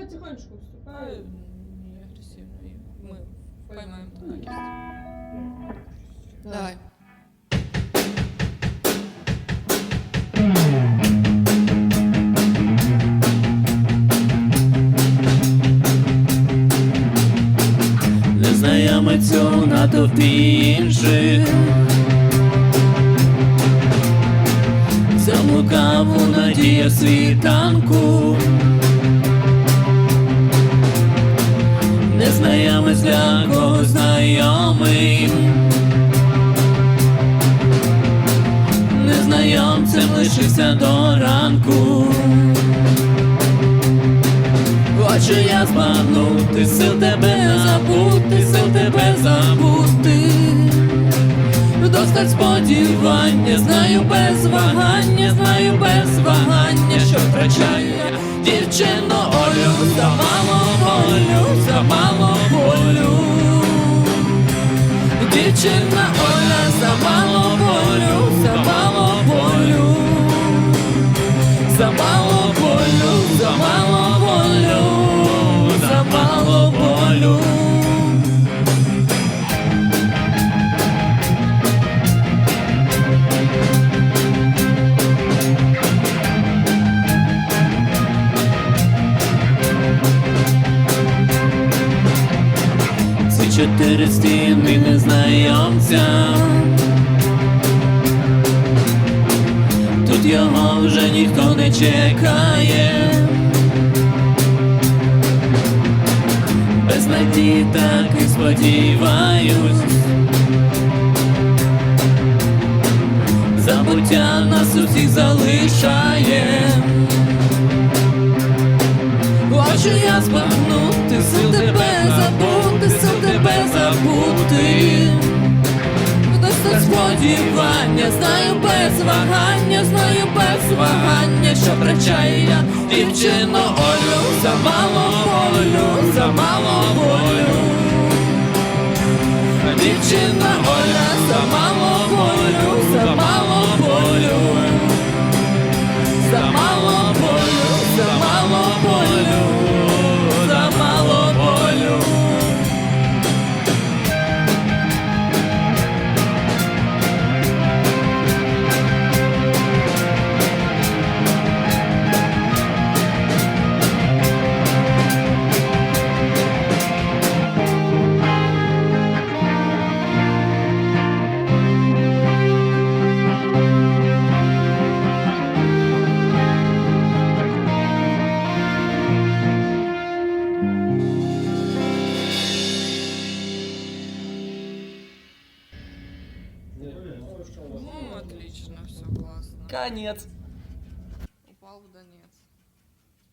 Давай тихонечко Не агрессивно. и Мы поймаем на кисть. Давай. Незнайомець у натовпі інших Заблукав у надіях світанку Незнайомець для когось знайомий Незнайомцем лишився до ранку Хочу я збагнути, сил тебе забути, сил тебе забути. Достать сподівання, знаю без вагання, знаю без вагання, що Дівчина Оля, замало болю, замало болю. За чотири стіни незнайомця Тут його вже ніхто не чекає. Без надії так і сподіваюсь. Забуття нас усіх залишає. Хочу я збагнути, сил тебе забути, сил тебе забути. Сподівання, знаю без вагання, знаю без вагання, що втрачаю я дівчину Олю, за мало болю, за мало болю. Дівчина Ну, отлично, все классно. Конец.